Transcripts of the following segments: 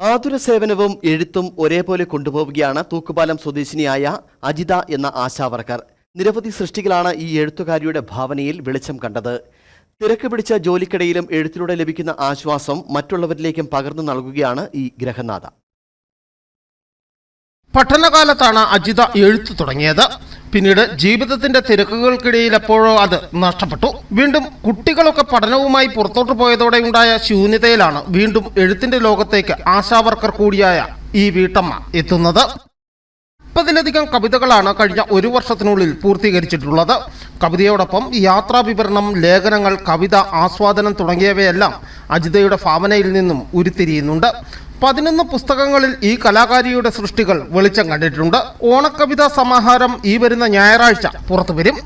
ആതുര സേവനവും എഴുത്തും ഒരേപോലെ കൊണ്ടുപോവുകയാണ് തൂക്കുപാലം സ്വദേശിനിയായ അജിത എന്ന ആശാവർക്കർ. നിരവധി സൃഷ്ടികളാണ് ഈ എഴുത്തുകാരിയുടെ ഭാവനയിൽ വെളിച്ചം കണ്ടത്. തിരക്ക് പിടിച്ച ജോലിക്കിടയിലും എഴുത്തിലൂടെ ലഭിക്കുന്ന ആശ്വാസം മറ്റുള്ളവരിലേക്കും പകർന്നു നൽകുകയാണ് ഈ ഗ്രഹനാഥ. പഠനകാലത്താണ് അജിത എഴുത്തു തുടങ്ങിയത്. പിന്നീട് ജീവിതത്തിന്റെ തിരക്കുകൾക്കിടയിൽ എപ്പോഴോ അത് നഷ്ടപ്പെട്ടു. വീണ്ടും കുട്ടികളൊക്കെ പഠനവുമായി പുറത്തോട്ട് പോയതോടെ ഉണ്ടായ ശൂന്യതയിലാണ് വീണ്ടും എഴുത്തിന്റെ ലോകത്തേക്ക് ആശാവർക്കർ കൂടിയായ ഈ വീട്ടമ്മ എത്തുന്നത്. മുപ്പതിലധികം കവിതകളാണ് കഴിഞ്ഞ ഒരു വർഷത്തിനുള്ളിൽ പൂർത്തീകരിച്ചിട്ടുള്ളത്. കവിതയോടൊപ്പം യാത്രാ വിവരണം ലേഖനങ്ങൾ കവിത ആസ്വാദനം തുടങ്ങിയവയെല്ലാം അജിതയുടെ ഭാവനയിൽ നിന്നും ഉരുത്തിരിയുന്നുണ്ട്. പതിനൊന്ന് പുസ്തകങ്ങളിൽ ഈ കലാകാരിയുടെ സൃഷ്ടികൾ വെളിച്ചം കണ്ടിട്ടുണ്ട്. ഓണക്കവിതാ സമാഹാരം ഈ വരുന്ന ഞായറാഴ്ച പുറത്തു വരും.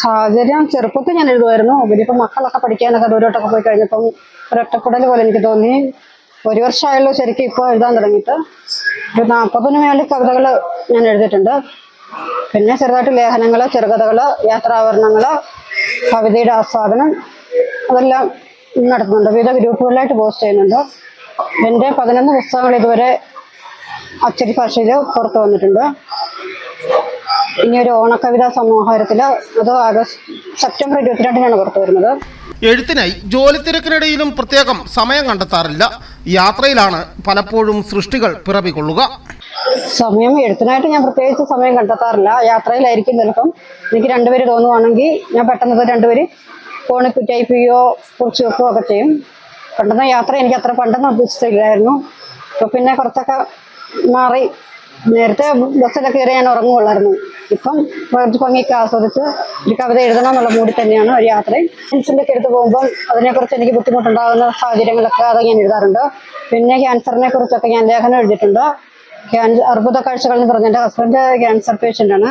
സാഹചര്യം ചെറുപ്പത്തിൽ ഞാൻ എഴുതുമായിരുന്നു. ഉപരിപ്പം മക്കളൊക്കെ പഠിക്കാനൊക്കെ ദൂരോട്ടൊക്കെ പോയി കഴിഞ്ഞപ്പം ഒരൊറ്റക്കുടൽ പോലെ എനിക്ക് തോന്നി. ഒരു വർഷമായല്ലോ ശരിക്കും ഇപ്പോൾ എഴുതാൻ തുടങ്ങിയിട്ട്. ഒരു നാൽപ്പതിന് മേളിൽ കവിതകൾ ഞാൻ എഴുതിയിട്ടുണ്ട്. പിന്നെ ചെറുതായിട്ട് ലേഖനങ്ങൾ ചെറുകഥകൾ യാത്രാവരണങ്ങൾ കവിതയുടെ ആസ്വാദനം അതെല്ലാം നടത്തുന്നുണ്ട് വിവിധ ഗ്രൂപ്പുകളിലായിട്ട് പോസ്റ്റ് ചെയ്യുന്നുണ്ട്. എന്റെ പതിനൊന്ന് പുസ്തകങ്ങൾ ഇതുവരെ അച്ചടി ഭാഷയിൽ പുറത്തു വന്നിട്ടുണ്ട്. ഇനി ഒരു ഓണക്കവിതാ സമാഹാരത്തിൽ അത് ആഗസ്റ്റ് സെപ്റ്റംബർ ഇരുപത്തിരണ്ടിനാണ് പുറത്തു വരുന്നത്. എഴുത്തിനായി ജോലി തിരക്കിനിടയിലും പ്രത്യേകം സമയം കണ്ടെത്താറില്ല. യാത്രയിലാണ് പലപ്പോഴും സൃഷ്ടികൾ പിറവികൊള്ളുക. സമയം എഴുത്തിനായിട്ട് ഞാൻ പ്രത്യേകിച്ച് സമയം കണ്ടെത്താറില്ല. യാത്രയിലായിരിക്കും ചിലപ്പം. എനിക്ക് രണ്ടുപേര് തോന്നുവാണെങ്കിൽ ഞാൻ പെട്ടെന്ന് രണ്ടുപേര് ഫോണിൽ ടൈപ്പ് ചെയ്യുകയോ കുറിച്ച് വെക്കുകയോ ഒക്കെ ചെയ്യും. പണ്ടെന്ന് യാത്ര എനിക്ക് അത്ര പണ്ടെന്ന് ഉദ്ദേശിച്ചില്ലായിരുന്നു ഇപ്പൊ പിന്നെ കുറച്ചൊക്കെ മാറി നേരത്തെ ബസ്സിലൊക്കെ കയറി ഞാൻ ഉറങ്ങുള്ളായിരുന്നു ഇപ്പം കുറച്ച് ഭംഗിയൊക്കെ ആസ്വദിച്ച് ഒരു കവിത എഴുതണം എന്നുള്ള മൂടി തന്നെയാണ് ഒരു യാത്രയും ഒക്കെ എടുത്ത് പോകുമ്പോൾ അതിനെക്കുറിച്ച് എനിക്ക് ബുദ്ധിമുട്ടുണ്ടാകുന്ന സാഹചര്യങ്ങളൊക്കെ അത് ഞാൻ എഴുതാറുണ്ട്. പിന്നെ ക്യാൻസറിനെ കുറിച്ചൊക്കെ ഞാൻ ലേഖനം എഴുതിയിട്ടുണ്ട്. ക്യാൻസർ അർബുദ കാഴ്ചകൾ എന്ന് പറഞ്ഞ എന്റെ ഹസ്ബൻഡ് ക്യാൻസർ പേഷ്യന്റ് ആണ്.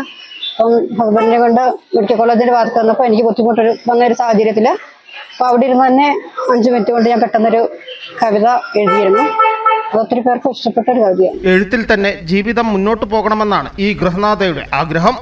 അപ്പം ഹസ്ബൻഡിനെ കൊണ്ട് മെഡിക്കൽ കോളേജിൽ വാർത്ത വന്നപ്പോൾ എനിക്ക് ബുദ്ധിമുട്ടൊരു വന്ന ഒരു സാഹചര്യത്തിൽ അപ്പോൾ അവിടെ ഇരുന്ന് തന്നെ അഞ്ച് മിനിറ്റ് കൊണ്ട് ഞാൻ പെട്ടെന്നൊരു കവിത എഴുതിയിരുന്നു. അത് ഒത്തിരി പേർക്ക് ഇഷ്ടപ്പെട്ട ഒരു കവിതയാണ്. എഴുത്തിൽ തന്നെ ജീവിതം മുന്നോട്ട് പോകണമെന്നാണ് ഈ ഗൃഹനാഥയുടെ ആഗ്രഹം.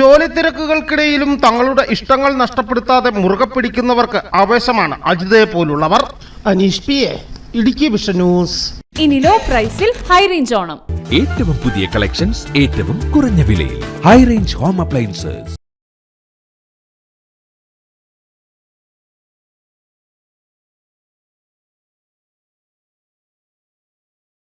ജോലി തിരക്കുകൾക്കിടയിലും തങ്ങളുടെ ഇഷ്ടങ്ങൾ നഷ്ടപ്പെടുത്താതെ മുറുകെ പിടിക്കുന്നവർക്ക് ആവേശമാണ് അജിതയെ പോലുള്ളവർ. Aneesh P A Idukki vision news. ഇനി ലോ പ്രൈസിൽ ഹൈ റേഞ്ച് ഓണം. ഏറ്റവും പുതിയ കളക്ഷൻസ് ഏറ്റവും കുറഞ്ഞ വിലയിൽ. High range home appliances